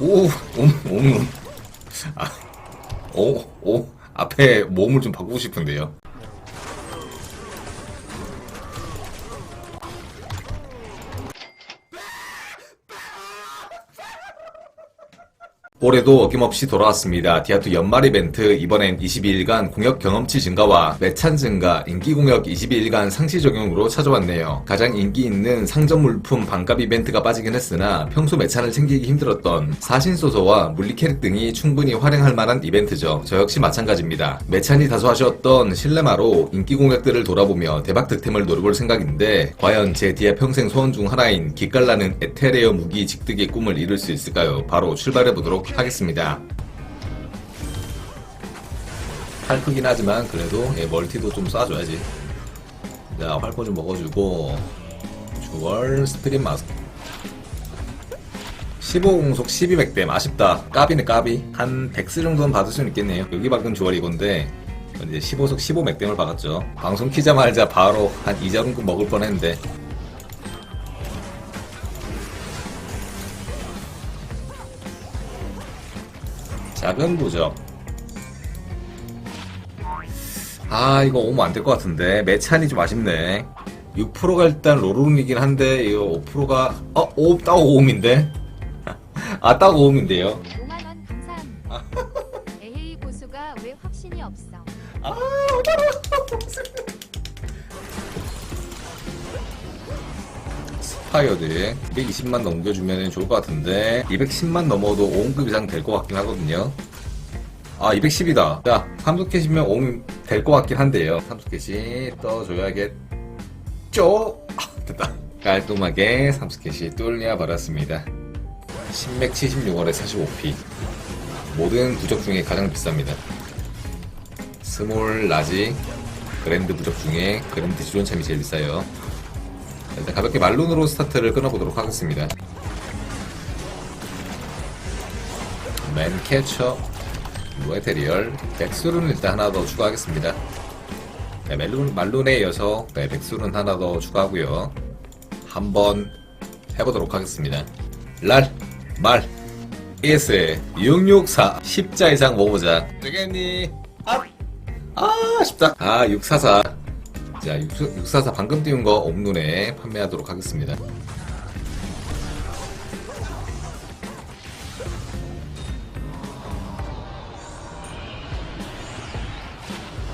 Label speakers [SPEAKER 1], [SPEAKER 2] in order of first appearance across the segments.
[SPEAKER 1] 오, 옴, 옴. 아, 오, 오. 앞에 몸을 좀 바꾸고 싶은데요. 올해도 어김없이 돌아왔습니다. 디아투 연말 이벤트 이번엔 22일간 공역 경험치 증가와 매찬 증가, 인기 공역 22일간 상시 적용으로 찾아왔네요. 가장 인기 있는 상점 물품 반값 이벤트가 빠지긴 했으나 평소 매찬을 챙기기 힘들었던 사신소서와 물리 캐릭 등이 충분히 활용할 만한 이벤트죠. 저 역시 마찬가지입니다. 매찬이 다소 아쉬웠던 실레마로 인기 공약들을 돌아보며 대박 득템을 노려볼 생각인데 과연 제 디아 평생 소원 중 하나인 기깔나는 에테레어 무기 직득의 꿈을 이룰 수 있을까요? 바로 출발해보도록 하겠습니다. 팔 크긴 하지만 그래도 예, 멀티도 좀 쏴줘야지. 자 활포 좀 먹어주고 주얼 스트림 마스. 15공속 12맥댐. 아쉽다. 까비네 까비. 한 100스 정도는 받을 수는 있겠네요. 여기 박은 주얼 이 건데 이제 15속 15맥댐을 받았죠. 방송 키자마자 바로 한 이자룬급 먹을 뻔했는데 작은 부적 아 이거 오면 안 될 것 같은데 매찬이 좀 아쉽네 6%가 일단 로론이긴 한데 이거 5%가 어? 5, 딱 5음인데? 아딱 5음인데요
[SPEAKER 2] 5만원 감사합니다. 에헤이 고수가 왜 확신이 없어?
[SPEAKER 1] 아 스파이어드 220만 넘겨주면 좋을 것 같은데 210만 넘어도 5음급 이상 될 것 같긴 하거든요. 아 210이다. 자 삼속캐시면 5음 될것 같긴 한데요. 삼속캐시 떠줘야겠죠? 아, 됐다. 깔끔하게 삼속캐시 뚫려 버렸습니다. 신맥 76원에 45p 모든 부적 중에 가장 비쌉니다. 스몰, 라지, 그랜드 부적 중에 그랜드 지존참이 제일 비싸요. 일단 가볍게 말룬으로 스타트를 끊어보도록 하겠습니다. 맨캐쳐, 루에테리얼, 백술은 일단 하나 더 추가하겠습니다. 네, 멜룬, 말룬에 이어서 네, 백술은 하나 더 추가하고요. 한번 해보도록 하겠습니다. 랄, 말, ES 664 10자 이상 모으자 되겠니? 아! 아, 쉽다. 아, 644. 자, 6, 644 방금 띄운 거 옴눈에 판매하도록 하겠습니다.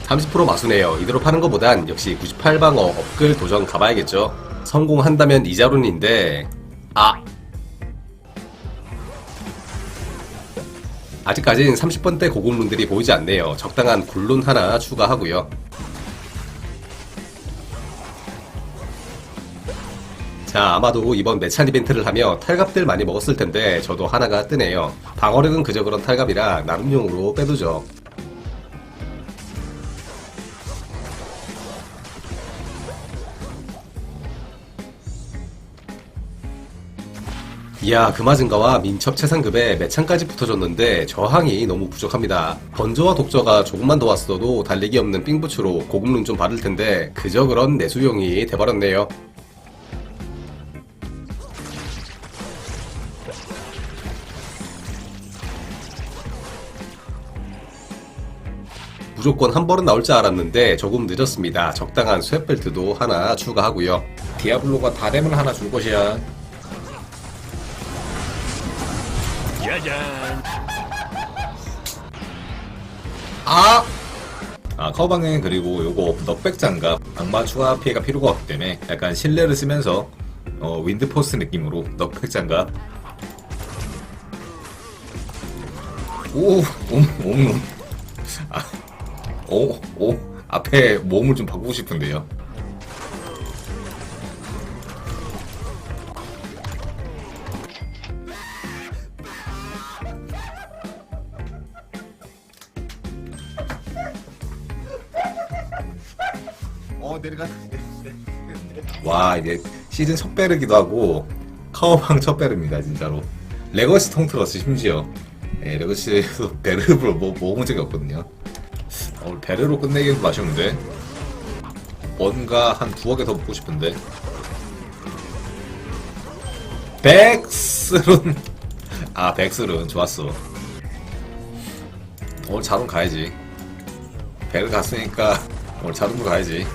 [SPEAKER 1] (30% 마수네요) 이대로 파는 것보단 역시 (98방어) 업글 도전 가봐야겠죠 성공한다면 이자룬인데 아 아직까진 30번대 고급룬들이 보이지 않네요. 적당한 굴룬 하나 추가하고요. 자, 아마도 이번 매찬 이벤트를 하며 탈갑들 많이 먹었을 텐데 저도 하나가 뜨네요. 방어력은 그저 그런 탈갑이라 나름용으로 빼두죠. 이야 금화증가와 민첩 최상급에 매창까지 붙어줬는데 저항이 너무 부족합니다. 번저와 독저가 조금만 더 왔어도 달리기 없는 삥부츠로 고급룬 좀 받을 텐데 그저 그런 내수용이 돼버렸네요. 무조건 한 번은 나올 줄 알았는데 조금 늦었습니다. 적당한 스웨벨트도 하나 추가하고요. 디아블로가 다렘을 하나 줄 것이야. 아! 아, 커버방은 그리고 요거 넉백 장갑 악마 추가 피해가 필요가 없기 때문에 약간 실내를 쓰면서 어, 윈드포스 느낌으로 넉백 장갑 오, 옴, 옴, 아, 오, 오, 앞에 몸을 좀 바꾸고 싶은데요.
[SPEAKER 3] 어 내려가
[SPEAKER 1] 와 이제 시즌 첫 배르기도 하고 카오방 첫 배르입니다 진짜로. 레거시 통틀었어 심지어. 예, 레거시에서 베르로 뭐 먹은 적이 없거든요 오늘 베르로 끝내기도 아쉬운데? 뭔가 한 두어 개 더 먹고 싶은데? 백스룬 아 백슬은 좋았어. 오늘 자동 가야지. 백을 갔으니까 오늘 자동으로 가야지.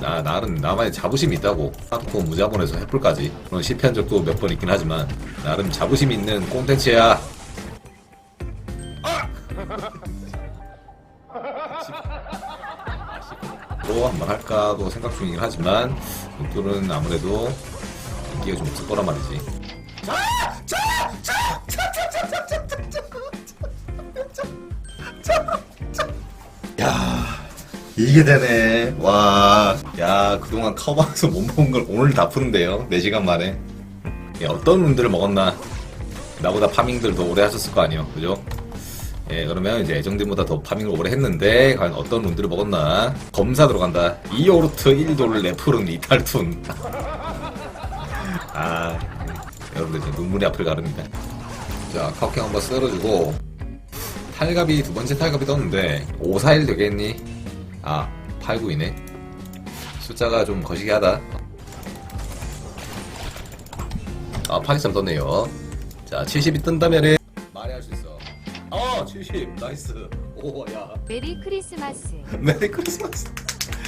[SPEAKER 1] 나 나는 나만의 자부심이 있다고. 하드코어 무자본에서 횃불까지. 물론 실패한 적도 몇 번 있긴 하지만 나름 자부심 있는 콘텐츠야 또 한번 할까도 생각 중이긴 하지만 횃불은 아무래도 인기가 좀 없을 거란 말이지. 야 이게 되네. 와야 그동안 카우방에서 못 먹은 걸 오늘 다 푸는데요. 4시간 만에. 야, 어떤 운들을 먹었나? 나보다 파밍들 더 오래 하셨을 거 아니에요. 그죠? 예 그러면 이제 애정들보다 더 파밍을 오래 했는데 과연 어떤 운들을 먹었나? 검사 들어간다. 이오르트 1돌 레프룬 이탈툰. 아 여러분들 이제 눈물이 앞을 가릅니다. 자 카우킹 한번 썰어주고. 탈갑이 두 번째 탈갑이 떴는데 541 되겠니? 아 89이네. 숫자가 좀 거시기 하다. 아 파기삼 떴네요. 자 70이 뜬다면은 말이 할수 있어 어, 70 나이스. 오 야.
[SPEAKER 2] 메리 크리스마스.
[SPEAKER 1] 메리 크리스마스.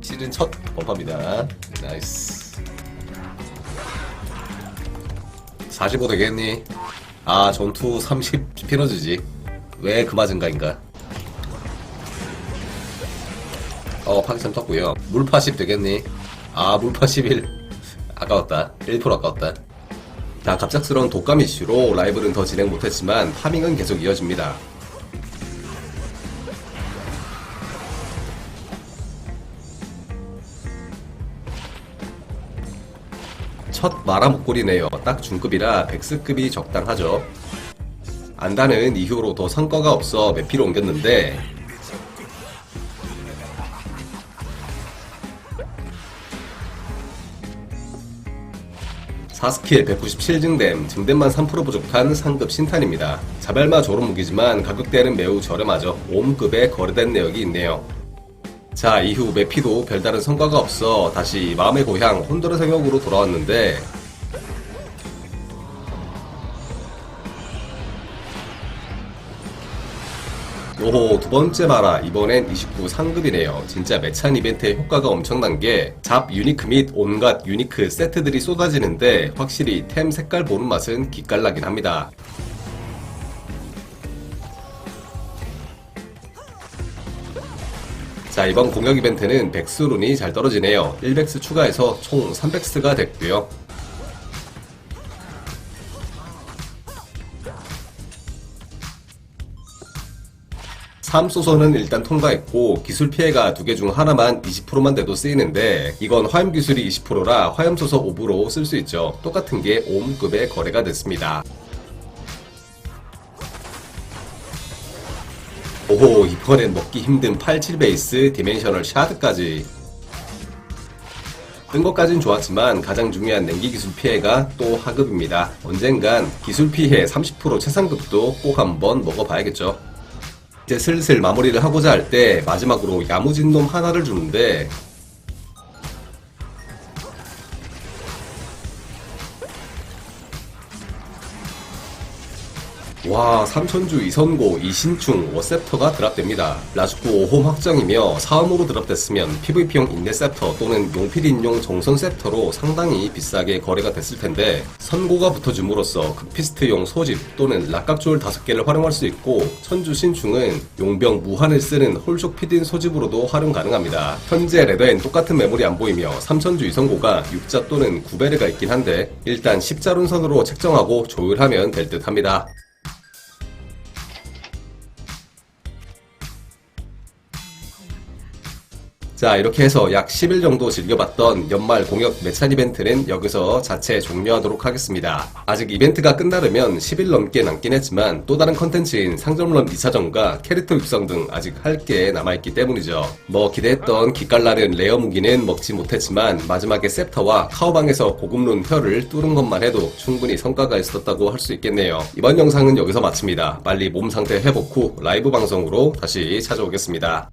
[SPEAKER 1] 시즌 첫 범퍼입니다. 나이스. 45 되겠니? 아 전투 30 피너지지. 왜그 맞은가인가? 어 파기삼 떴고요. 물파 10 되겠니? 아 물파 11 아까웠다. 1% 아까웠다. 자 갑작스러운 독감 이슈로 라이브는 더 진행 못했지만 파밍은 계속 이어집니다 첫 마라 목걸이네요. 딱 중급이라 백스급이 적당하죠. 안다는 이후로 더 성과가 없어 매피로 옮겼는데 사스킬 197 증댐, 증댐만 3% 부족한 상급 신탄입니다. 자발마 조름 무기지만 가격대는 매우 저렴하죠. 5급에 거래된 내역이 있네요. 자 이후 매피도 별다른 성과가 없어 다시 마음의 고향 혼돈의 성역으로 돌아왔는데 오호 두 번째 마라. 이번엔 29 상급이네요. 진짜 매찬 이벤트의 효과가 엄청난 게 잡 유니크 및 온갖 유니크 세트들이 쏟아지는데 확실히 템 색깔 보는 맛은 기깔나긴 합니다 자 이번 공격 이벤트는 백스룬이 잘 떨어지네요. 1백스 추가해서 총 3백스가 됐고요. 삼소선은 일단 통과했고 기술 피해가 두 개 중 하나만 20%만 돼도 쓰이는데 이건 화염 기술이 20%라 화염소서 5부로 쓸 수 있죠. 똑같은 게 5급의 거래가 됐습니다 오호 이번엔 먹기 힘든 87 베이스 디멘셔널 샤드까지. 뜬 것까진 좋았지만 가장 중요한 냉기 기술 피해가 또 하급입니다. 언젠간 기술 피해 30% 최상급도 꼭 한번 먹어봐야겠죠. 이제 슬슬 마무리를 하고자 할 때 마지막으로 야무진 놈 하나를 주는데 와 삼천주 이선고 이신충 워셉터가 드랍됩니다. 라스쿠 5홈 확정이며 사음으로 드랍됐으면 PVP용 인내 셉터 또는 용필인용 정선 셉터로 상당히 비싸게 거래가 됐을 텐데 선고가 붙어줌으로써 극피스트용 소집 또는 락각조를 5개를 활용할 수 있고 천주 신충은 용병 무한을 쓰는 홀쇼 피딘 소집으로도 활용 가능합니다. 현재 레더엔 똑같은 메모리 안 보이며 삼천주 이선고가 6자 또는 9베르가 있긴 한데 일단 10자 룬선으로 책정하고 조율하면 될 듯 합니다. 자 이렇게 해서 약 10일 정도 즐겨봤던 연말 공역 매찬 이벤트는 여기서 자체 종료하도록 하겠습니다. 아직 이벤트가 끝나려면 10일 넘게 남긴 했지만 또 다른 컨텐츠인 상점론 2차전과 캐릭터 육성 등 아직 할 게 남아있기 때문이죠. 뭐 기대했던 기깔나는 레어 무기는 먹지 못했지만 마지막에 셉터와 카오방에서 고급룬 혀를 뚫은 것만 해도 충분히 성과가 있었다고 할 수 있겠네요. 이번 영상은 여기서 마칩니다. 빨리 몸 상태 회복 후 라이브 방송으로 다시 찾아오겠습니다.